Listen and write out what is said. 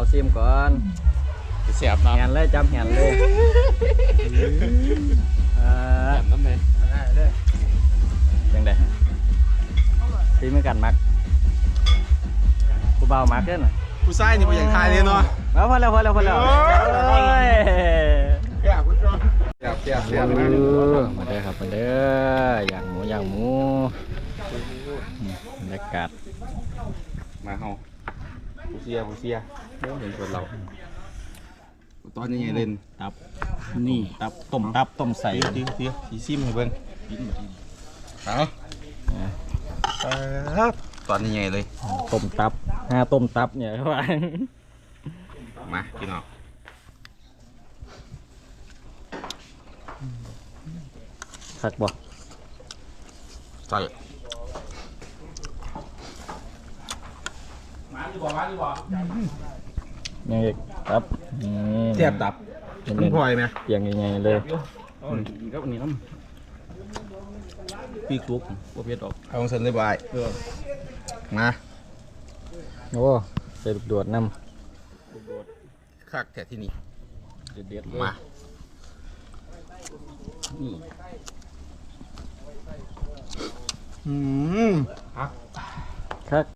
าวซิมก่อนเสียบน้ำแหนเลยจำแหนเลยอ่าน้ำเลยจังไดซีมือกันมักผู้เบาวมักเด้อน่ะผู้ชายนี่บ่อยากทายเลยเนาะเอาพอแล้วพอแล้วพอแล้วโอ้ยโอ้ยแซ่บคุณจ้แซ่บแซ่บแซ่บเออมาเด้อครับมาเด้ออย่างหมูอย่างหมูอืมบรรยากาศมาเฮาผู้ เสียผู้เสียโอ้เห็นคนเราตอนยังไงเล่นตับนี่ตับต้มตับต้มใส่เตี้ยเตี้ยสีซิมให้เบิ่งเอาตอนยังไงเลยต้มตับห้าต้มตับเนี่ยว่ามาพี่น้องคักบ่ใส่ ยังอีกตับนี่แซ่บตับมันพลอยไหมเปียงยังไงเลยก็อันนี้น้ำปีกลุกบ่เผ็ดออกเอาเส้นเลยบายมาโอ้ใส่ลูกโดดน้คักแค่ที่นี่ำเด็ดๆเลยมานี่อืมคัก